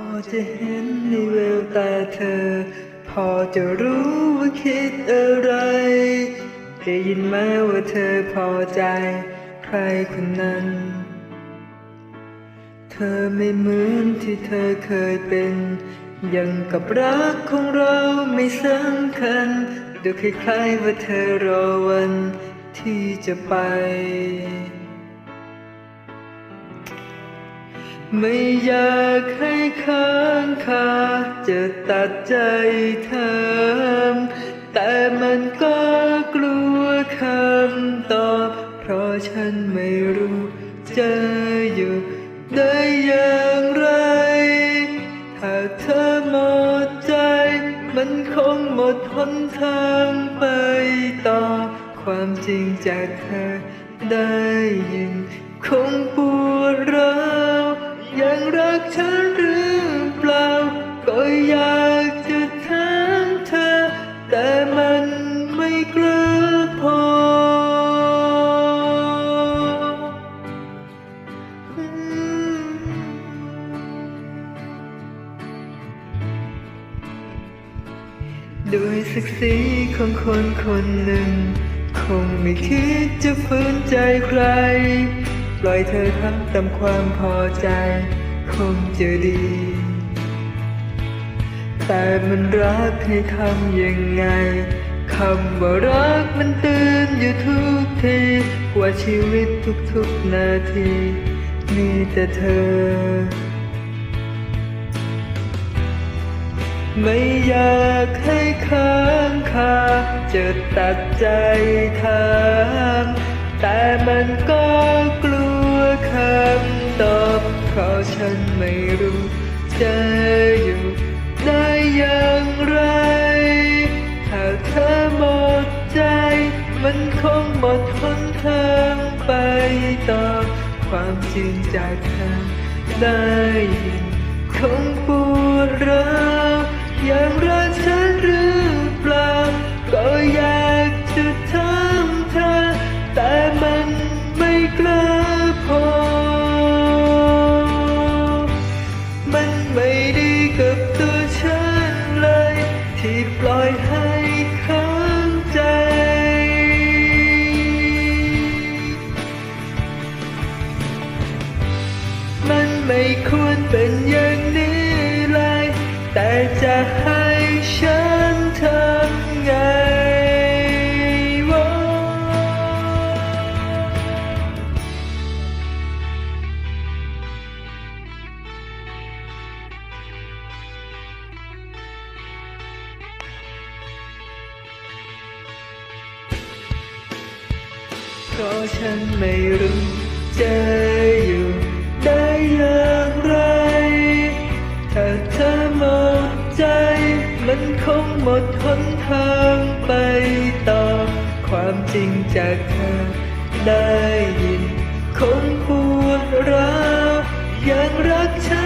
พอจะเห็นในแววตาเธอ พอจะรู้ว่าคิดอะไร ได้ยินไหมว่าเธอพอใจ ใครคนนั้น เธอไม่เหมือนที่เธอเคยเป็น ยังกับรักของเราไม่สำคัญ ดูคล้ายๆว่าเธอรอวันที่จะไป ไม่อยากให้ค้างคาจะตัดใจเธอ แต่มันก็กลัวคำตอบ เพราะฉันไม่รู้จะอยู่ได้อย่างไร ถ้าเธอหมดใจ มันคงหมดหนทางไปต่อ ความจริงจากเธอได้ยินคงปวดร้าว ยังรักฉันหรือเปล่า ก็อยากจะถามเธอ แต่มันไม่กล้าพอ ด้วยศักดิ์ศรีของคนคนหนึ่ง คงไม่คิดจะฝืนใจใคร ปล่อยเธอทำตามความพอใจ คงจะดี แต่มันรักให้ทำยังไงคำว่ารักมันตือนอยู่ทุกทีกว่าชีวิตทุกๆนาที มีแต่เธอ ไม่อยากให้ค้างคาจะตัดใจทางแต่มันก็กลัวคำตอบ เพราะฉันไม่รู้จะอยู่ได้อย่างไร หากเธอหมดใจ มันคงหมดหนทางไปต่อ ความจริงจากเธอได้ยินคงปวดร้าว ที่ปล่อยให้ค้างใจ มันไม่ควรเป็นอย่างนี้เลย แต่จะให้ฉันทำ เพราะฉันไม่รู้จะอยู่ได้อย่างไร ถ้าเธอหมดใจ มันคงหมดหนทางไปต่อ ความจริงจากเธอได้ยินคงปวดร้าวยังรักฉัน